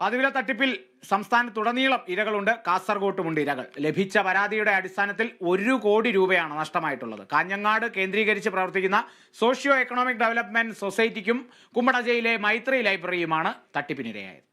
പതിവില തട്ടിപ്പിൽ സംസ്ഥാനത്തുടനീളം ഇരകളുണ്ട്. കാസർഗോട്ടുമുണ്ട് ഇരകൾ. ലഭിച്ച പരാതിയുടെ അടിസ്ഥാനത്തിൽ ഒരു കോടി രൂപയാണ് നഷ്ടമായിട്ടുള്ളത്. കാഞ്ഞങ്ങാട് കേന്ദ്രീകരിച്ച് പ്രവർത്തിക്കുന്ന സോഷ്യോ എക്കണോമിക് ഡെവലപ്മെന്റ് സൊസൈറ്റിക്കും കുമ്പടജയിലെ മൈത്രി ലൈബ്രറിയുമാണ് തട്ടിപ്പിനിരയായത്.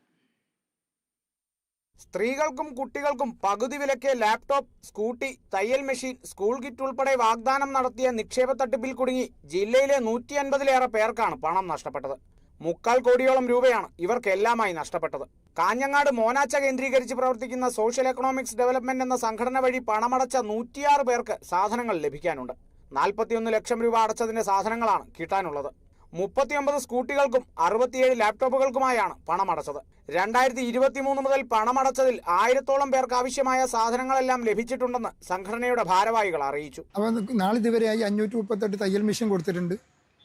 സ്ത്രീകൾക്കും കുട്ടികൾക്കും പകുതി വിലക്ക് ലാപ്ടോപ്പ് സ്കൂട്ടി തയ്യൽ മെഷീൻ സ്കൂൾ കിറ്റ് ഉൾപ്പെടെ വാഗ്ദാനം നടത്തിയ നിക്ഷേപ തട്ടിപ്പിൽ കുടുങ്ങി ജില്ലയിലെ നൂറ്റി അൻപതിലേറെ പേർക്കാണ് പണം നഷ്ടപ്പെട്ടത്. മുക്കാൽ കോടിയോളം രൂപയാണ് ഇവർക്കെല്ലാമായി നഷ്ടപ്പെട്ടത്. കാഞ്ഞങ്ങാട് മോനാച്ച കേന്ദ്രീകരിച്ച് പ്രവർത്തിക്കുന്ന സോഷ്യൽ എക്കണോമിക്സ് ഡെവലപ്മെന്റ് എന്ന സംഘടന വഴി പണമടച്ച നൂറ്റിയാറ് പേർക്ക് സാധനങ്ങൾ ലഭിക്കാനുണ്ട്. നാൽപ്പത്തിയൊന്ന് ലക്ഷം രൂപ അടച്ചതിന്റെ സാധനങ്ങളാണ് കിട്ടാനുള്ളത്. മുപ്പത്തിയൊമ്പത് സ്കൂട്ടികൾക്കും അറുപത്തിയേഴ് ലാപ്ടോപ്പുകൾക്കുമായാണ് പണമടച്ചത്. രണ്ടായിരത്തി ഇരുപത്തിമൂന്ന് മുതൽ പണമടച്ചതിൽ ആയിരത്തോളം പേർക്ക് ആവശ്യമായ സാധനങ്ങളെല്ലാം ലഭിച്ചിട്ടുണ്ടെന്ന് സംഘടനയുടെ ഭാരവാഹികൾ അറിയിച്ചു. അപ്പോൾ നാളിതുവരെയായി അഞ്ഞൂറ്റി മുപ്പത്തെട്ട് തയ്യൽ മെഷീൻ കൊടുത്തിട്ടുണ്ട്.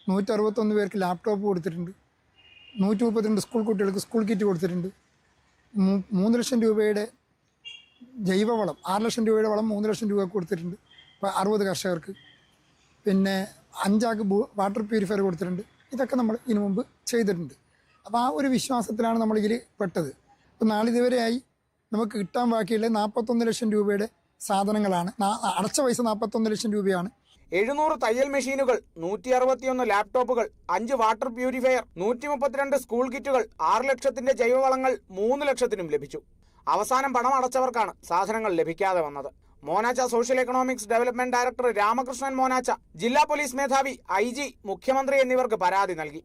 നൂറ്റി അറുപത്തൊന്ന് പേർക്ക് ലാപ്ടോപ്പ് കൊടുത്തിട്ടുണ്ട്. നൂറ്റി മുപ്പത്തിരണ്ട് സ്കൂൾ കുട്ടികൾക്ക് സ്കൂൾ കിറ്റ് കൊടുത്തിട്ടുണ്ട്. മൂന്ന് ലക്ഷം രൂപയുടെ ജൈവവളം ആറ് ലക്ഷം രൂപയുടെ വളം മൂന്ന് ലക്ഷം രൂപ കൊടുത്തിട്ടുണ്ട്. ഇപ്പോൾ അറുപത് കർഷകർക്ക്. പിന്നെ അഞ്ചാക്ക് വാട്ടർ പ്യൂരിഫയർ കൊടുത്തിട്ടുണ്ട്. ഇതൊക്കെ നമ്മൾ ഇതിനു മുമ്പ് ചെയ്തിട്ടുണ്ട്. അപ്പോൾ ആ ഒരു വിശ്വാസത്തിലാണ് നമ്മൾ ഇതിൽ പെട്ടത്. അപ്പോൾ നാളിതുവരെയായി നമുക്ക് കിട്ടാൻ ബാക്കിയുള്ള നാൽപ്പത്തൊന്ന് ലക്ഷം രൂപയുടെ സാധനങ്ങളാണ്. അടച്ച പൈസ നാൽപ്പത്തൊന്ന് ലക്ഷം രൂപയാണ്. എഴുന്നൂറ് തയ്യൽ മെഷീനുകൾ നൂറ്റി അറുപത്തിയൊന്ന് ലാപ്ടോപ്പുകൾ അഞ്ച് വാട്ടർ പ്യൂരിഫയർ നൂറ്റി മുപ്പത്തിരണ്ട് സ്കൂൾ കിറ്റുകൾ ആറ് ലക്ഷത്തിന്റെ ജൈവവളങ്ങൾ മൂന്ന് ലക്ഷത്തിനും ലഭിച്ചു. അവസാനം പണം അടച്ചവർക്കാണ് സാധനങ്ങൾ ലഭിക്കാതെ വന്നത്. Monacha social economics development director Ramakrishnan Monacha ജില്ലാ പോലീസ് മേധാവി ഐ ജി മുഖ്യമന്ത്രി എന്നിവർക്ക് പരാതി നൽകി.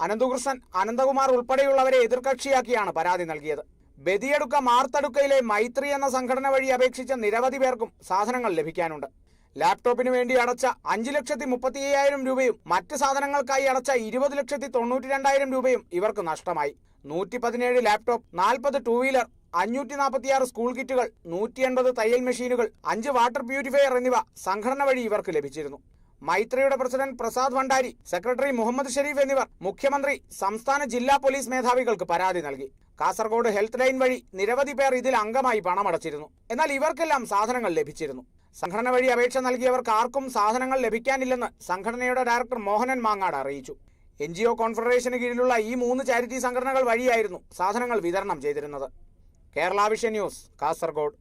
അനന്തകൃഷ്ണൻ അനന്തകുമാർ ഉൾപ്പെടെയുള്ളവരെ എതിർകക്ഷിയാക്കിയാണ് പരാതി നൽകിയത്. ബദിയടുക്ക മാർത്തടുക്കയിലെ മൈത്രി എന്ന സംഘടന വഴി അപേക്ഷിച്ച നിരവധി പേർക്കും സാധനങ്ങൾ ലഭിക്കാനുണ്ട്. ലാപ്ടോപ്പിന് വേണ്ടി അടച്ച അഞ്ച് ലക്ഷത്തി മുപ്പത്തി അയ്യായിരം രൂപയും മറ്റ് സാധനങ്ങൾക്കായി അടച്ച ഇരുപത് ലക്ഷത്തി തൊണ്ണൂറ്റി രണ്ടായിരം രൂപയും ഇവർക്ക് നഷ്ടമായി. നൂറ്റി പതിനേഴ് ലാപ്ടോപ്പ് നാൽപ്പത് ടൂ വീലർ അഞ്ഞൂറ്റി നാൽപ്പത്തിയാറ് സ്കൂൾ കിറ്റുകൾ നൂറ്റി എൺപത് തയ്യൽ മെഷീനുകൾ അഞ്ച് വാട്ടർ പ്യൂരിഫയർ എന്നിവ സംഘടന വഴി ഇവർക്ക് ലഭിച്ചിരുന്നു. മൈത്രിയുടെ പ്രസിഡന്റ് പ്രസാദ് ഭണ്ഡാരി സെക്രട്ടറി മുഹമ്മദ് ഷെരീഫ് എന്നിവർ മുഖ്യമന്ത്രി സംസ്ഥാന ജില്ലാ പോലീസ് മേധാവികൾക്ക് പരാതി നൽകി. കാസർഗോഡ് ഹെൽത്ത് ലൈൻ വഴി നിരവധി പേർ ഇതിൽ അംഗമായി പണമടച്ചിരുന്നു. എന്നാൽ ഇവർക്കെല്ലാം സാധനങ്ങൾ ലഭിച്ചിരുന്നു. സംഘടന വഴി അപേക്ഷ നൽകിയവർക്ക് ആർക്കും സാധനങ്ങൾ ലഭിക്കാനില്ലെന്ന് സംഘടനയുടെ ഡയറക്ടർ മോഹനൻ മാങ്ങാട് അറിയിച്ചു. എൻ ജി ഒ കോൺഫെഡറേഷന് കീഴിലുള്ള ഈ മൂന്ന് ചാരിറ്റി സംഘടനകൾ വഴിയായിരുന്നു സാധനങ്ങൾ വിതരണം ചെയ്തിരുന്നത്. Kerala vision news Kasaragod.